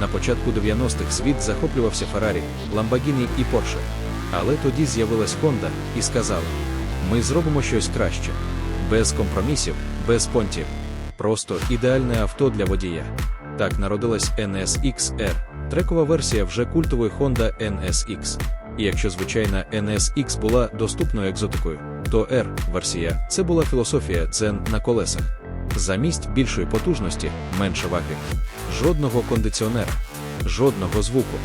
На початку 90-х світ захоплювався Феррарі, Ламборгіні і Порше. Але тоді з'явилась Honda і сказала: ми зробимо щось краще. Без компромісів, без понтів. Просто ідеальне авто для водія. Так народилась NSX-R, трекова версія вже культової Honda NSX. І якщо звичайна NSX була доступною екзотикою, то R-версія це була філософія дзен на колесах. Замість більшої потужності менше ваги. Жодного кондиціонера, жодного звуку.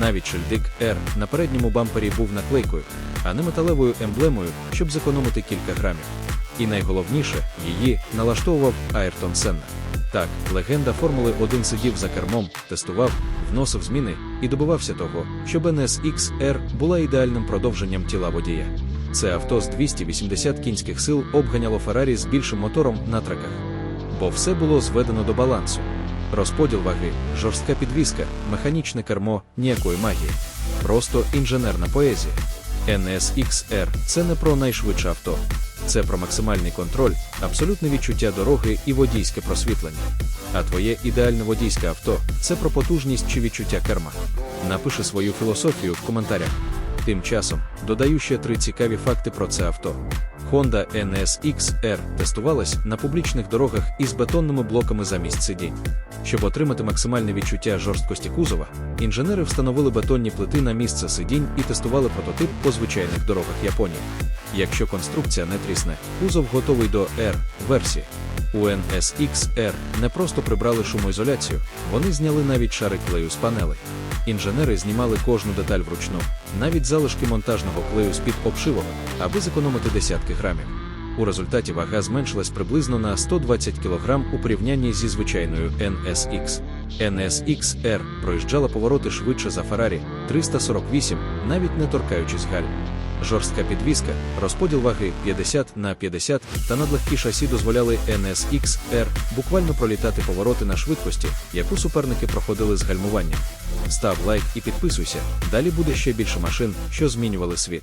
Навіть шильдик R на передньому бампері був наклейкою, а не металевою емблемою, щоб зекономити кілька грамів. І найголовніше, її налаштовував Айртон Сенна. Так, легенда Формули 1 сидів за кермом, тестував, вносив зміни і добивався того, щоб NSX-R була ідеальним продовженням тіла водія. Це авто з 280 кінських сил обганяло Феррарі з більшим мотором на треках. Бо все було зведено до балансу. Розподіл ваги, жорстка підвіска, механічне кермо, ніякої магії. Просто інженерна поезія. NSX-R – це не про найшвидше авто. Це про максимальний контроль, абсолютне відчуття дороги і водійське просвітлення. А твоє ідеальне водійське авто це про потужність чи відчуття керма. Напиши свою філософію в коментарях. Тим часом додаю ще три цікаві факти про це авто. Honda NSX-R тестувалась на публічних дорогах із бетонними блоками замість сидінь. Щоб отримати максимальне відчуття жорсткості кузова, інженери встановили бетонні плити на місце сидінь і тестували прототип по звичайних дорогах Японії. Якщо конструкція не трісне, кузов готовий до R-версії. У NSX-R не просто прибрали шумоізоляцію, вони зняли навіть шари клею з панелей. Інженери знімали кожну деталь вручну, навіть залишки монтажного клею з-під обшивок, аби зекономити десятки грамів. У результаті вага зменшилась приблизно на 120 кг у порівнянні зі звичайною NSX. NSX-R проїжджала повороти швидше за Ferrari 348, навіть не торкаючись галь. Жорстка підвіска, розподіл ваги 50 на 50 та надлегкі шасі дозволяли NSX-R буквально пролітати повороти на швидкості, яку суперники проходили з гальмуванням. Став лайк і підписуйся, далі буде ще більше машин, що змінювали світ.